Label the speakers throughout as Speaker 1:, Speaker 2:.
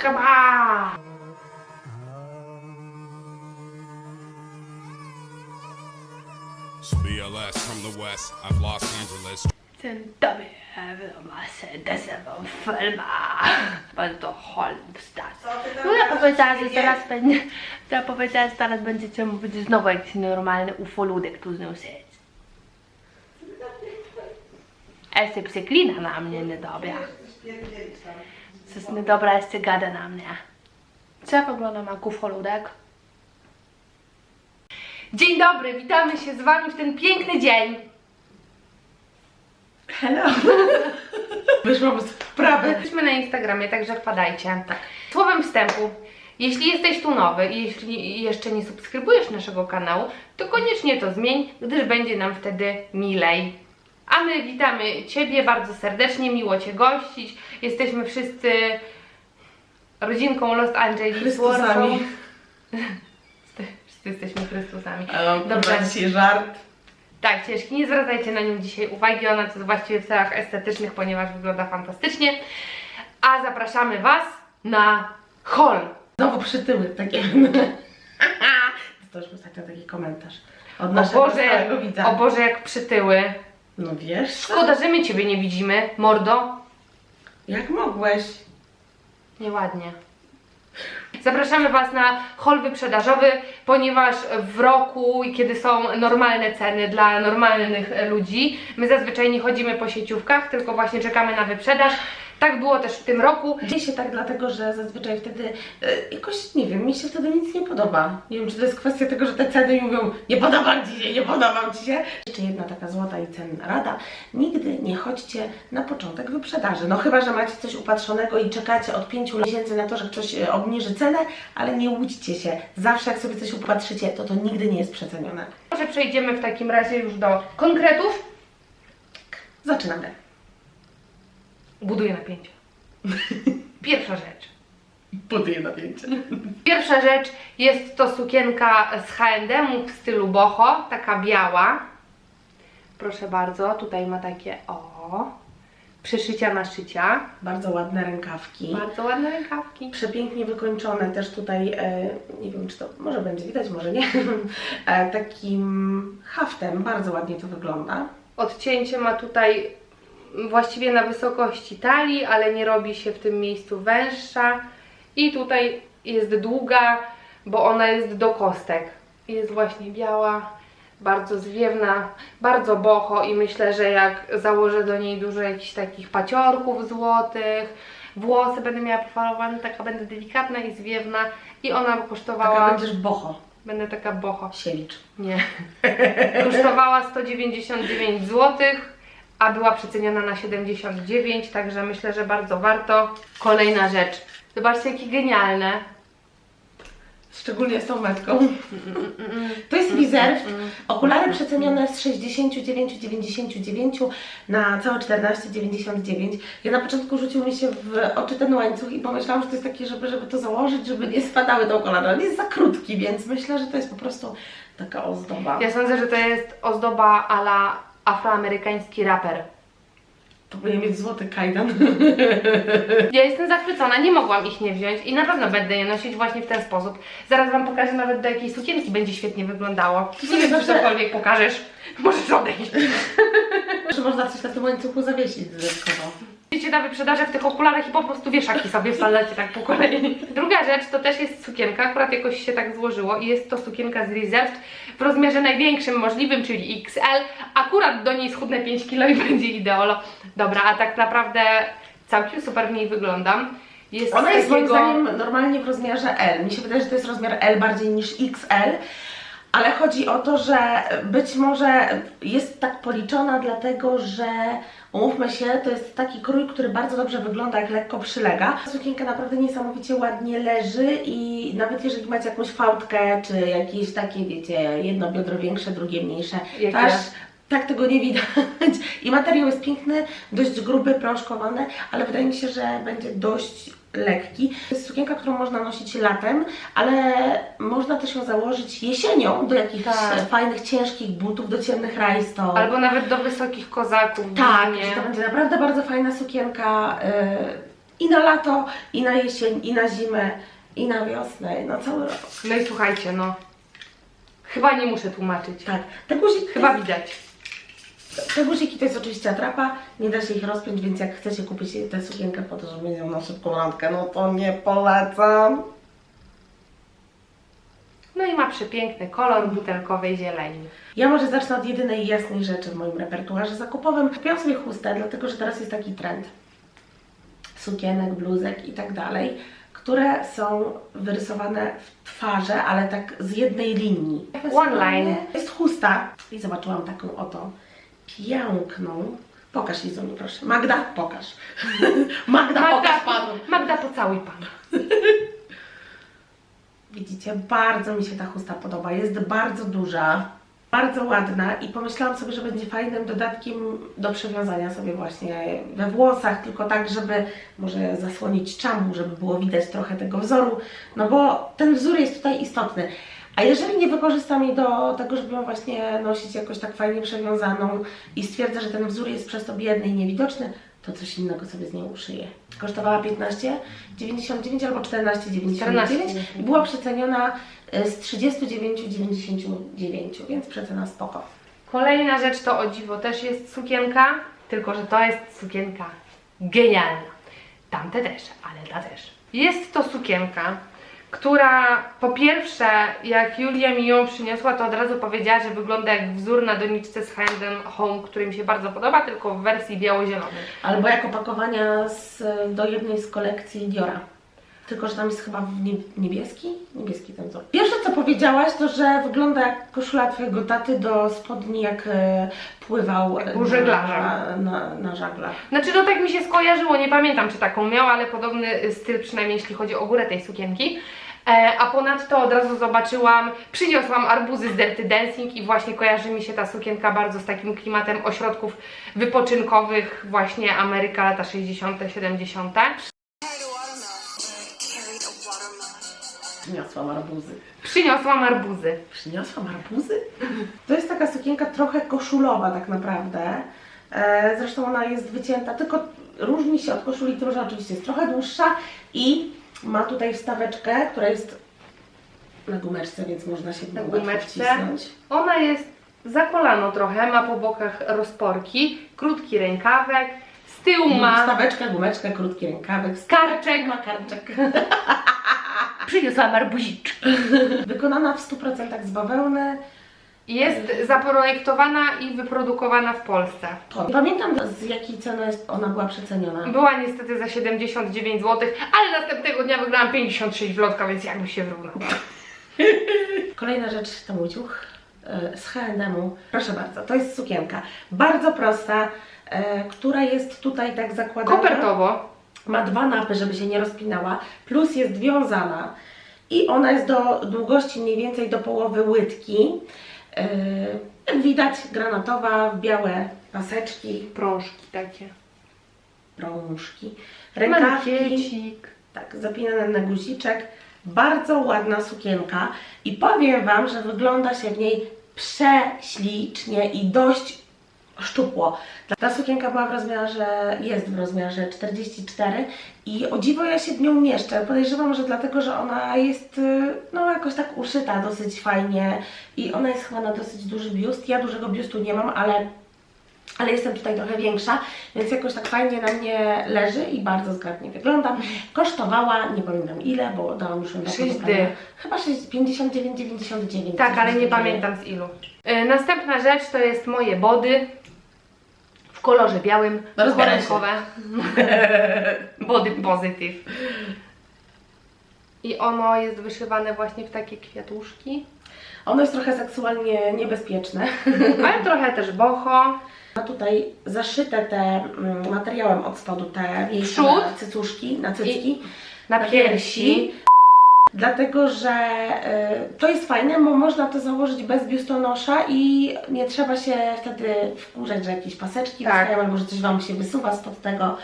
Speaker 1: Chyba!
Speaker 2: BLS from the west. I've Los Angeles.
Speaker 1: Dzień dobry, witam serdecznie w filmach. Bardzo holm stas. No ja powiedziała, że teraz będzie, ja powiedziała, że teraz będziecie mówić znowu jakiś normalny ufoludek tu z nią siedzi. Jeszcze przeklina na mnie niedobra. Coś niedobra jeszcze gada na mnie. Co ja wyglądam jak ufoludek? Dzień dobry, witamy się z wami w ten piękny dzień.
Speaker 3: Hello! Wyszłam z wprawy.
Speaker 1: Jesteśmy na Instagramie, także wpadajcie. Słowem wstępu, jeśli jesteś tu nowy i jeśli jeszcze nie subskrybujesz naszego kanału, to koniecznie to zmień, gdyż będzie nam wtedy milej. A my witamy Ciebie bardzo serdecznie, miło Cię gościć. Jesteśmy wszyscy rodzinką Los Angeles.
Speaker 3: Chrystusami.
Speaker 1: Wszyscy jesteśmy Chrystusami.
Speaker 3: Um,
Speaker 1: Dobrze.
Speaker 3: Dzisiaj żart.
Speaker 1: Tak, ciężki, nie zwracajcie na nią dzisiaj uwagi, ona to jest właściwie w celach estetycznych, ponieważ wygląda fantastycznie. A zapraszamy Was na hall.
Speaker 3: Znowu przytyły takie. Dostaliśmy ostatnio taki komentarz od
Speaker 1: O Boże, o Boże, jak przytyły.
Speaker 3: No wiesz? co?
Speaker 1: Szkoda, że my Ciebie nie widzimy, mordo.
Speaker 3: Jak mogłeś?
Speaker 1: Nieładnie. Zapraszamy Was na hol wyprzedażowy, ponieważ w roku, kiedy są normalne ceny dla normalnych ludzi, my zazwyczaj nie chodzimy po sieciówkach, tylko właśnie czekamy na wyprzedaż. Tak było też w tym roku.
Speaker 3: Dzieje się tak dlatego, że zazwyczaj wtedy e, jakoś, nie wiem, mi się wtedy nic nie podoba. Nie wiem, czy to jest kwestia tego, że te ceny mi mówią nie podoba Ci się, nie podoba Ci się. Jeszcze jedna taka złota i cenna rada. Nigdy nie chodźcie na początek wyprzedaży. No chyba, że macie coś upatrzonego i czekacie od pięciu miesięcy na to, że ktoś e, obniży cenę, ale nie łudźcie się. Zawsze jak sobie coś upatrzycie, to to nigdy nie jest przecenione.
Speaker 1: Może przejdziemy w takim razie już do konkretów.
Speaker 3: Zaczynamy.
Speaker 1: Buduję napięcie. Pierwsza rzecz.
Speaker 3: Buduję napięcie.
Speaker 1: Pierwsza rzecz jest to sukienka z H&M w stylu boho, taka biała. Proszę bardzo, tutaj ma takie o przyszycia na szycia.
Speaker 3: Bardzo ładne rękawki.
Speaker 1: Bardzo ładne rękawki.
Speaker 3: Przepięknie wykończone też tutaj, e, nie wiem czy to może będzie widać, może nie, e, takim haftem, bardzo ładnie to wygląda.
Speaker 1: Odcięcie ma tutaj właściwie na wysokości talii, ale nie robi się w tym miejscu węższa. I tutaj jest długa, bo ona jest do kostek. Jest właśnie biała, bardzo zwiewna, bardzo boho i myślę, że jak założę do niej dużo jakichś takich paciorków złotych, włosy będę miała pofalowane, taka będę delikatna i zwiewna i ona kosztowała...
Speaker 3: Taka będziesz boho,
Speaker 1: Będę taka boho.
Speaker 3: siewicz.
Speaker 1: Nie. Kosztowała 199 zł, a była przeceniona na 79, także myślę, że bardzo warto. Kolejna rzecz. Zobaczcie, jakie genialne.
Speaker 3: Szczególnie z tą metką. To jest Reserve. Okulary przecenione z 69,99 na całe 14,99. Ja na początku rzucił mi się w oczy ten łańcuch i pomyślałam, że to jest takie, żeby, żeby to założyć, żeby nie spadały te okulary. On jest za krótki, więc myślę, że to jest po prostu taka ozdoba.
Speaker 1: Ja sądzę, że to jest ozdoba ala afroamerykański raper.
Speaker 3: Powinien mieć złoty kajdan.
Speaker 1: Ja jestem zachwycona, nie mogłam ich nie wziąć i na pewno będę je nosić właśnie w ten sposób. Zaraz Wam pokażę nawet do jakiej sukienki będzie świetnie wyglądało. Nie wiem, czy cokolwiek pokażesz. Możesz odejść.
Speaker 3: Że można coś na tym łańcuchu zawiesić dodatkowo.
Speaker 1: Idziecie na wyprzedaże w tych okularach i po prostu wieszaki sobie wsadzacie tak po kolei. Druga rzecz to też jest sukienka, akurat jakoś się tak złożyło i jest to sukienka z Reserved w rozmiarze największym możliwym, czyli XL. Akurat do niej schudnę 5 kg i będzie ideolo. Dobra, a tak naprawdę całkiem super w niej wyglądam. Jest
Speaker 3: Ona jest moim
Speaker 1: takiego-
Speaker 3: zdaniem normalnie w rozmiarze L. Mi się wydaje, że to jest rozmiar L bardziej niż XL. Ale chodzi o to, że być może jest tak policzona, dlatego że umówmy się, to jest taki krój, który bardzo dobrze wygląda, jak lekko przylega. Sukienka naprawdę niesamowicie ładnie leży i nawet jeżeli macie jakąś fałdkę, czy jakieś takie, wiecie, jedno biodro większe, drugie mniejsze,
Speaker 1: Jak
Speaker 3: to aż tak tego nie widać. I materiał jest piękny, dość gruby, prążkowany, ale wydaje mi się, że będzie dość lekki. To jest sukienka, którą można nosić latem, ale można też ją założyć jesienią do jakichś
Speaker 1: Tak.
Speaker 3: fajnych, ciężkich butów, do ciemnych rajstop.
Speaker 1: Albo nawet do wysokich kozaków.
Speaker 3: tak, że to będzie naprawdę bardzo fajna sukienka. yy, i na lato, i na jesień, i na zimę, i na wiosnę, i na cały rok.
Speaker 1: No i słuchajcie, no. Chyba nie muszę tłumaczyć.
Speaker 3: Tak, te guziki,
Speaker 1: Chyba widać.
Speaker 3: Te guziki to jest oczywiście atrapa, nie da się ich rozpiąć, więc jak chcecie kupić tę sukienkę po to, żeby mieć ją na szybką randkę, no to nie polecam.
Speaker 1: No i ma przepiękny kolor butelkowej zieleni.
Speaker 3: Ja może zacznę od jedynej jasnej rzeczy w moim repertuarze zakupowym. Kupiłam sobie chustę, dlatego że teraz jest taki trend sukienek, bluzek i tak dalej, które są wyrysowane w twarze, ale tak z jednej linii.
Speaker 1: One line.
Speaker 3: Jest chusta i zobaczyłam taką oto piękną. Pokaż Izuni, proszę. Magda, pokaż. Magda, pokaż panu.
Speaker 1: Magda, pocałuj pan.
Speaker 3: Widzicie, bardzo mi się ta chusta podoba. Jest bardzo duża, bardzo ładna i pomyślałam sobie, że będzie fajnym dodatkiem do przewiązania sobie właśnie we włosach, tylko tak, żeby może zasłonić czambu, żeby było widać trochę tego wzoru, no bo ten wzór jest tutaj istotny. A jeżeli nie wykorzystam jej do tego, żeby ją właśnie nosić jakoś tak fajnie przewiązaną i stwierdzę, że ten wzór jest przez to biedny i niewidoczny, to coś innego sobie z nią uszyję. Kosztowała 15,99 albo 14,99
Speaker 1: 14,99.
Speaker 3: i była przeceniona e, z 39,99, więc przecena spoko.
Speaker 1: Kolejna rzecz to o dziwo też jest sukienka, tylko że to jest sukienka genialna. Tamte też, ale ta też. Jest to sukienka, która po pierwsze, jak Julia mi ją przyniosła, to od razu powiedziała, że wygląda jak wzór na doniczce z H&M Home, który mi się bardzo podoba, tylko w wersji biało-zielonej.
Speaker 3: Albo jak opakowania z, do jednej z kolekcji Diora. Tylko, że tam jest chyba niebieski? Niebieski ten wzór. Pierwsze powiedziałaś, to że wygląda jak koszula twojego taty do spodni, jak e, pływał e,
Speaker 1: był żeglarzem.
Speaker 3: na, na, na żaglach.
Speaker 1: Znaczy, no tak mi się skojarzyło, nie pamiętam czy taką miał, ale podobny styl przynajmniej jeśli chodzi o górę tej sukienki. E, a ponadto od razu zobaczyłam, przyniosłam arbuzy z Dirty Dancing i właśnie kojarzy mi się ta sukienka bardzo z takim klimatem ośrodków wypoczynkowych, właśnie Ameryka lata 60., 70.
Speaker 3: Przyniosłam arbuzy.
Speaker 1: Przyniosłam arbuzy.
Speaker 3: Przyniosłam arbuzy? To jest taka sukienka trochę koszulowa tak naprawdę. E, zresztą ona jest wycięta, tylko różni się od koszuli tym, że oczywiście jest trochę dłuższa i ma tutaj wstaweczkę, która jest na gumeczce, więc można się w
Speaker 1: Na
Speaker 3: łatwo
Speaker 1: gumeczce. Ona jest za kolano trochę, ma po bokach rozporki, krótki rękawek, z tyłu ma
Speaker 3: Wstaweczka, gumeczka, krótki rękawek,
Speaker 1: karczek.
Speaker 3: ma karczek.
Speaker 1: Przyniosłam arbuziczki.
Speaker 3: Wykonana w 100% z bawełny.
Speaker 1: Jest zaprojektowana i wyprodukowana w Polsce.
Speaker 3: Pamiętam z jakiej ceny jest- ona była przeceniona.
Speaker 1: Była niestety za 79 zł, ale następnego dnia wygrałam 56 w lotka, więc jakby się wyrównał.
Speaker 3: Kolejna rzecz to mój ciuch e, z H&M-u. Proszę bardzo, to jest sukienka. Bardzo prosta, e, która jest tutaj tak zakładana.
Speaker 1: Kopertowo.
Speaker 3: Ma dwa napy, żeby się nie rozpinała, plus jest wiązana i ona jest do długości mniej więcej do połowy łydki. Jak widać, granatowa, białe paseczki,
Speaker 1: Prążki takie.
Speaker 3: prążki, rękawki.
Speaker 1: Mankiecik.
Speaker 3: Tak, zapinane na guziczek. Bardzo ładna sukienka i powiem Wam, że wygląda się w niej prześlicznie i dość szczupło. Ta sukienka była w rozmiarze, jest w rozmiarze 44 i o dziwo ja się w nią mieszczę. Podejrzewam, że dlatego, że ona jest y, no jakoś tak uszyta dosyć fajnie i ona jest chyba na dosyć duży biust. Ja dużego biustu nie mam, ale ale jestem tutaj trochę większa, więc jakoś tak fajnie na mnie leży i bardzo zgrabnie wyglądam. Kosztowała, nie pamiętam ile, bo dałam już ją dawno
Speaker 1: Sześć
Speaker 3: do prania.
Speaker 1: dych.
Speaker 3: Chyba 59,99.
Speaker 1: Tak, ale nie pamiętam z ilu. Y, Następna rzecz to jest moje body w kolorze białym,
Speaker 3: No, się.
Speaker 1: korynkowe. body positive. I ono jest wyszywane właśnie w takie kwiatuszki,
Speaker 3: Ono jest trochę seksualnie niebezpieczne.
Speaker 1: ale trochę też boho.
Speaker 3: Ma tutaj zaszyte te mm, materiałem od spodu, te
Speaker 1: Przód.
Speaker 3: na cycuszki, na cycki.
Speaker 1: Na
Speaker 3: Na
Speaker 1: piersi.
Speaker 3: Dlatego, że y, to jest fajne, bo można to założyć bez biustonosza i nie trzeba się wtedy wkurzać, że jakieś paseczki
Speaker 1: Tak.
Speaker 3: wystają albo że coś Wam się wysuwa spod tego.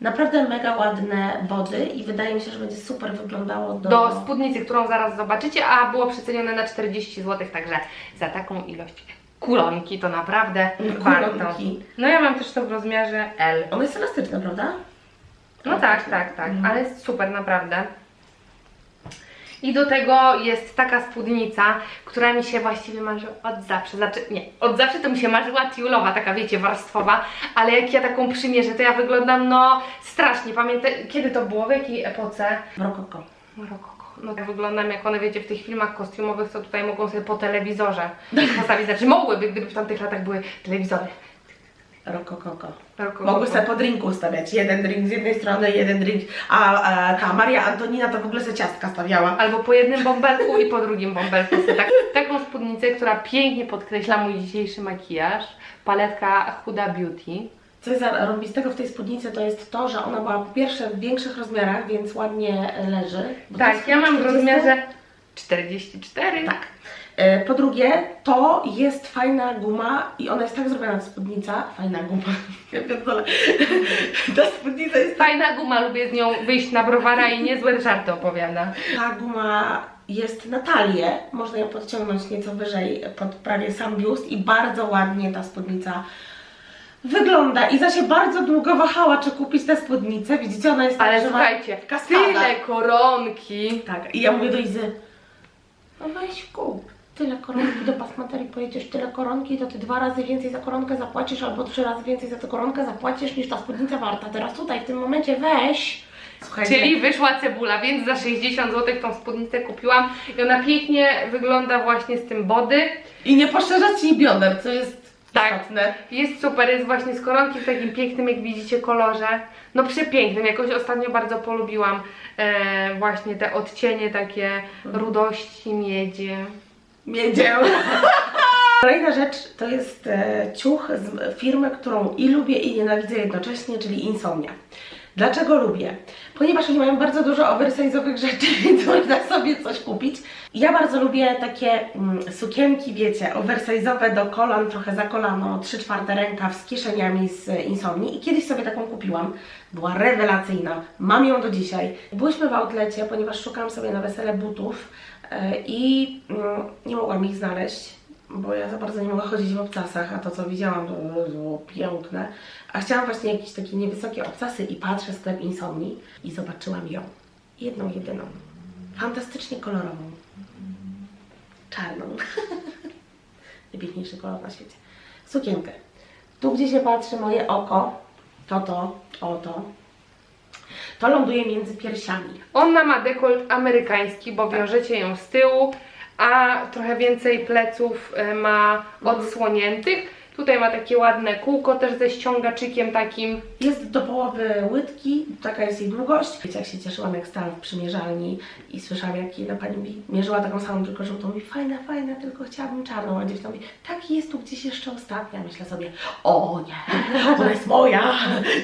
Speaker 3: Naprawdę mega ładne body i wydaje mi się, że będzie super wyglądało do...
Speaker 1: do spódnicy, którą zaraz zobaczycie, a było przecenione na 40 zł, także za taką ilość kulonki to naprawdę warto.
Speaker 3: Kulonki.
Speaker 1: No ja mam też to w rozmiarze L.
Speaker 3: Ono jest elastyczne, prawda?
Speaker 1: No tak, tak, tak, ale jest super naprawdę. I do tego jest taka spódnica, która mi się właściwie marzy od zawsze. Znaczy, nie, od zawsze to mi się marzyła tiulowa, taka wiecie, warstwowa, ale jak ja taką przymierzę, to ja wyglądam no strasznie. Pamiętam, kiedy to było, w jakiej epoce?
Speaker 3: Rokoko.
Speaker 1: Rokoko. No tak wyglądam jak one, wiecie, w tych filmach kostiumowych, co tutaj mogą sobie po telewizorze postawić. Znaczy mogłyby, gdyby w tamtych latach były telewizory.
Speaker 3: Rokokoko.
Speaker 1: Rokoko.
Speaker 3: Mogły sobie po drinku stawiać. Jeden drink z jednej strony, jeden drink. A, a ta Maria Antonina to w ogóle sobie ciastka stawiała.
Speaker 1: Albo po jednym bąbelku i po drugim bąbelku. Tak, taką spódnicę, która pięknie podkreśla mój dzisiejszy makijaż. Paletka Huda Beauty.
Speaker 3: Co jest zarobistego w tej spódnicy to jest to, że ona była po pierwsze w większych rozmiarach, więc ładnie leży.
Speaker 1: Tak, ja mam w
Speaker 3: 40.
Speaker 1: rozmiarze 44.
Speaker 3: Tak. E, Po drugie, to jest fajna guma i ona jest tak zrobiona, spódnica. Fajna guma. Ja pierdolę. Ta spódnica jest
Speaker 1: Fajna guma, lubię z nią wyjść na browara i niezłe żarty opowiada.
Speaker 3: Ta guma jest na talię, można ją podciągnąć nieco wyżej pod prawie sam biust i bardzo ładnie ta spódnica wygląda. Iza się bardzo długo wahała, czy kupić tę spódnicę. Widzicie, ona jest tak,
Speaker 1: Ale słuchajcie,
Speaker 3: kaskada.
Speaker 1: tyle koronki.
Speaker 3: Tak, i ja mówię do Izy, no weź kup. Tyle koronki do pasmaterii pojedziesz, tyle koronki, to ty dwa razy więcej za koronkę zapłacisz, albo trzy razy więcej za tę koronkę zapłacisz niż ta spódnica warta. Teraz tutaj, w tym momencie weź. Słuchajcie,
Speaker 1: Czyli wyszła cebula, więc za 60 zł tą spódnicę kupiłam i ona pięknie wygląda właśnie z tym body.
Speaker 3: i nie poszerza ci bioder, co jest
Speaker 1: Tak.
Speaker 3: istotne.
Speaker 1: Jest super, jest właśnie z koronki w takim pięknym, jak widzicie, kolorze. No przepięknym, jakoś ostatnio bardzo polubiłam e, właśnie te odcienie takie rudości, miedzie.
Speaker 3: Miedzię. Kolejna rzecz to jest e, ciuch z firmy, którą i lubię i nienawidzę jednocześnie, czyli Insomnia. Dlaczego lubię? Ponieważ oni mają bardzo dużo oversize'owych rzeczy, więc można sobie coś kupić. Ja bardzo lubię takie mm, sukienki, wiecie, oversize'owe do kolan, trochę za kolano, 3 czwarte rękaw z kieszeniami z Insomni i kiedyś sobie taką kupiłam. Była rewelacyjna, mam ją do dzisiaj. Byłyśmy w outlecie, ponieważ szukałam sobie na wesele butów i mm, nie mogłam ich znaleźć bo ja za bardzo nie mogę chodzić w obcasach, a to co widziałam to było piękne. A chciałam właśnie jakieś takie niewysokie obcasy i patrzę sklep Insomni i zobaczyłam ją. Jedną, jedyną. Fantastycznie kolorową. Czarną. Najpiękniejszy kolor na świecie. Sukienkę. Tu, gdzie się patrzy moje oko, to to, oto, to ląduje między piersiami.
Speaker 1: Ona ma dekolt amerykański, bo wiążecie ją z tyłu, a trochę więcej pleców e, ma odsłoniętych. Tutaj ma takie ładne kółko też ze ściągaczykiem takim.
Speaker 3: Jest do połowy łydki, taka jest jej długość. Wiecie, jak się cieszyłam, jak stałam w przymierzalni i słyszałam, jak jedna pani mi mierzyła taką samą, tylko żółtą. Mówi, fajna, fajna, tylko chciałabym czarną. A dziewczyna mówi, tak jest tu gdzieś jeszcze ostatnia. Myślę sobie, o nie, ona jest moja,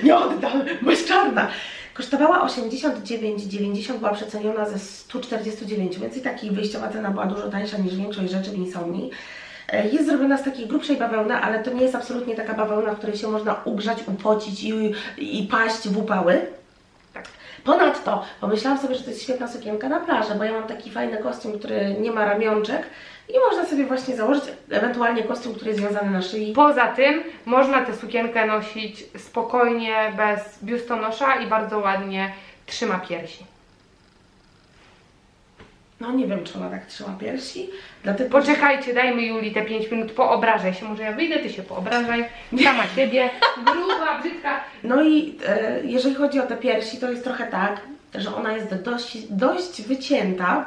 Speaker 3: nie oddam, bo jest czarna. Kosztowała 89,90, była przeceniona ze 149, więc i taki wyjściowa cena była dużo tańsza niż większość rzeczy w Insomni. E, Jest zrobiona z takiej grubszej bawełny, ale to nie jest absolutnie taka bawełna, w której się można ugrzać, upocić i, i paść w upały.
Speaker 1: Tak.
Speaker 3: Ponadto pomyślałam sobie, że to jest świetna sukienka na plażę, bo ja mam taki fajny kostium, który nie ma ramionczek i można sobie właśnie założyć ewentualnie kostium, który jest związany na szyi.
Speaker 1: Poza tym można tę sukienkę nosić spokojnie, bez biustonosza i bardzo ładnie trzyma piersi.
Speaker 3: No nie wiem, czy ona tak trzyma piersi, dlatego
Speaker 1: Poczekajcie, dajmy Julii te 5 minut, poobrażaj się. Może ja wyjdę, ty się poobrażaj. Sama siebie, gruba, brzydka.
Speaker 3: No i e, jeżeli chodzi o te piersi, to jest trochę tak, że ona jest dość, dość wycięta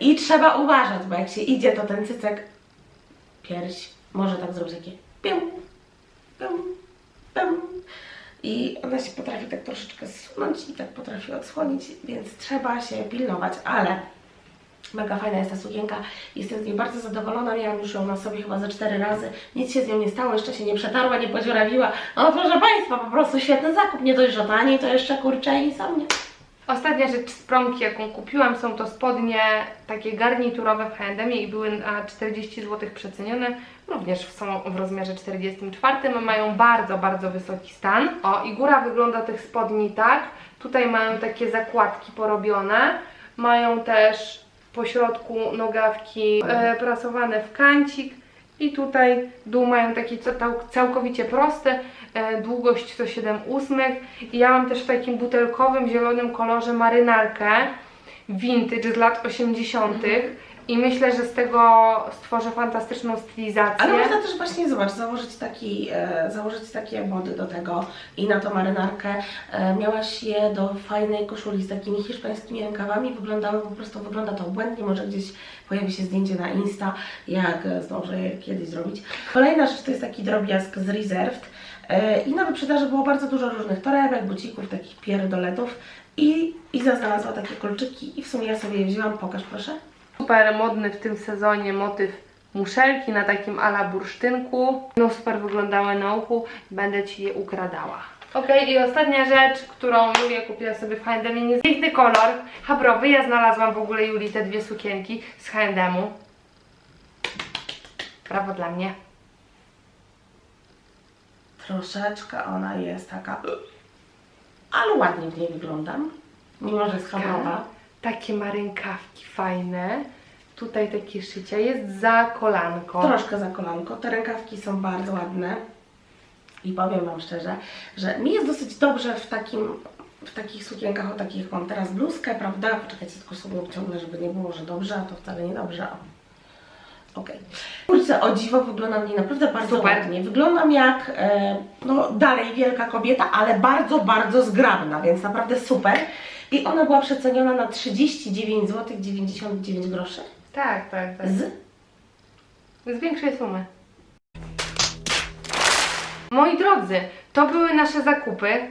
Speaker 3: i trzeba uważać, bo jak się idzie, to ten cycek pierś może tak zrobić takie pium, pium, pium. I ona się potrafi tak troszeczkę zsunąć i tak potrafi odsłonić, więc trzeba się pilnować, ale Mega fajna jest ta sukienka, jestem z niej bardzo zadowolona, miałam już ją na sobie chyba ze cztery razy, nic się z nią nie stało, jeszcze się nie przetarła, nie podziurawiła. No proszę Państwa, po prostu świetny zakup, nie dość, że tani, to jeszcze kurczę i są mnie.
Speaker 1: Ostatnia rzecz z promki, jaką kupiłam, są to spodnie takie garniturowe w H&M i były na 40 zł przecenione. Również są w rozmiarze 44. Mają bardzo, bardzo wysoki stan. O, i góra wygląda tych spodni tak. Tutaj mają takie zakładki porobione. Mają też po środku nogawki e, prasowane w kancik I tutaj dół mają taki ca- cał- całkowicie prosty, e, długość to 7 ósmych. I ja mam też w takim butelkowym, zielonym kolorze marynarkę vintage z lat 80. I myślę, że z tego stworzę fantastyczną stylizację.
Speaker 3: Ale można też właśnie, zobacz, założyć, taki, e, założyć takie body do tego i na to marynarkę. E, miałaś je do fajnej koszuli z takimi hiszpańskimi rękawami, wyglądały po prostu, wygląda to błędnie, może gdzieś pojawi się zdjęcie na Insta, jak zdążę je kiedyś zrobić. Kolejna rzecz to jest taki drobiazg z Reserved e, i na wyprzedaży było bardzo dużo różnych torebek, bucików, takich pierdoletów i Iza znalazła takie kolczyki i w sumie ja sobie je wzięłam, pokaż proszę.
Speaker 1: Super modny w tym sezonie motyw muszelki na takim ala bursztynku. No super wyglądały na uchu, będę Ci je ukradała. Ok, i ostatnia rzecz, którą Julia kupiła sobie w H&M, jest piękny kolor, habrowy. Ja znalazłam w ogóle Julii te dwie sukienki z H&M-u. Brawo dla mnie.
Speaker 3: Troszeczkę ona jest taka, ale ładnie w niej wyglądam, mimo że jest habrowa.
Speaker 1: Takie ma rękawki fajne. Tutaj takie szycia, jest za kolanko.
Speaker 3: Troszkę za kolanko. Te rękawki są bardzo ładne. I powiem Wam szczerze, że mi jest dosyć dobrze w takim w takich sukienkach, o takich jak mam teraz bluzkę, prawda? Poczekajcie, tylko sobie obciągnę, żeby nie było, że dobrze, a to wcale nie dobrze. O. Okej. Kurczę, o dziwo wyglądam w niej naprawdę bardzo
Speaker 1: Super.
Speaker 3: ładnie. Wyglądam jak, e, no dalej wielka kobieta, ale bardzo, bardzo zgrabna, więc naprawdę super. I ona była przeceniona na 39 zł 99 groszy.
Speaker 1: Tak, tak, tak.
Speaker 3: Z
Speaker 1: Z większej sumy. Moi drodzy, to były nasze zakupy.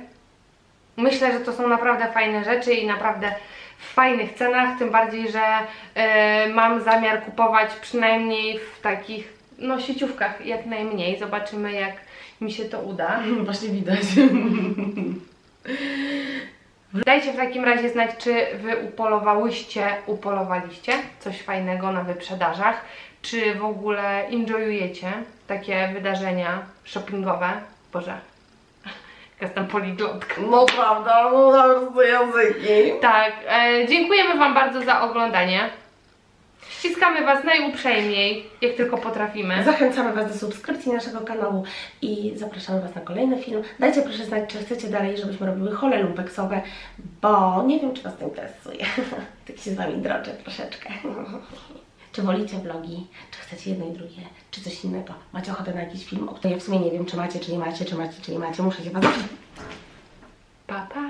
Speaker 1: Myślę, że to są naprawdę fajne rzeczy i naprawdę w fajnych cenach, tym bardziej, że e, mam zamiar kupować przynajmniej w takich no sieciówkach jak najmniej. Zobaczymy jak mi się to uda.
Speaker 3: Właśnie widać.
Speaker 1: Dajcie w takim razie znać, czy Wy upolowałyście, upolowaliście coś fajnego na wyprzedażach, czy w ogóle enjoyujecie takie wydarzenia shoppingowe. Boże, jestem poliglotka.
Speaker 3: No prawda, no naprawdę języki.
Speaker 1: Tak, e, dziękujemy Wam bardzo za oglądanie. Ściskamy Was najuprzejmiej, jak tylko potrafimy.
Speaker 3: Zachęcamy Was do subskrypcji naszego kanału i zapraszamy Was na kolejny film. Dajcie proszę znać, czy chcecie dalej, żebyśmy robiły hole lumpeksowe, bo nie wiem, czy Was to interesuje. Tak się z Wami droczę troszeczkę. Czy wolicie vlogi, czy chcecie jedno i drugie, czy coś innego? Macie ochotę na jakiś film, o którym ja w sumie nie wiem, czy macie, czy nie macie, czy macie, czy nie macie. Muszę się Was...
Speaker 1: Pa, pa!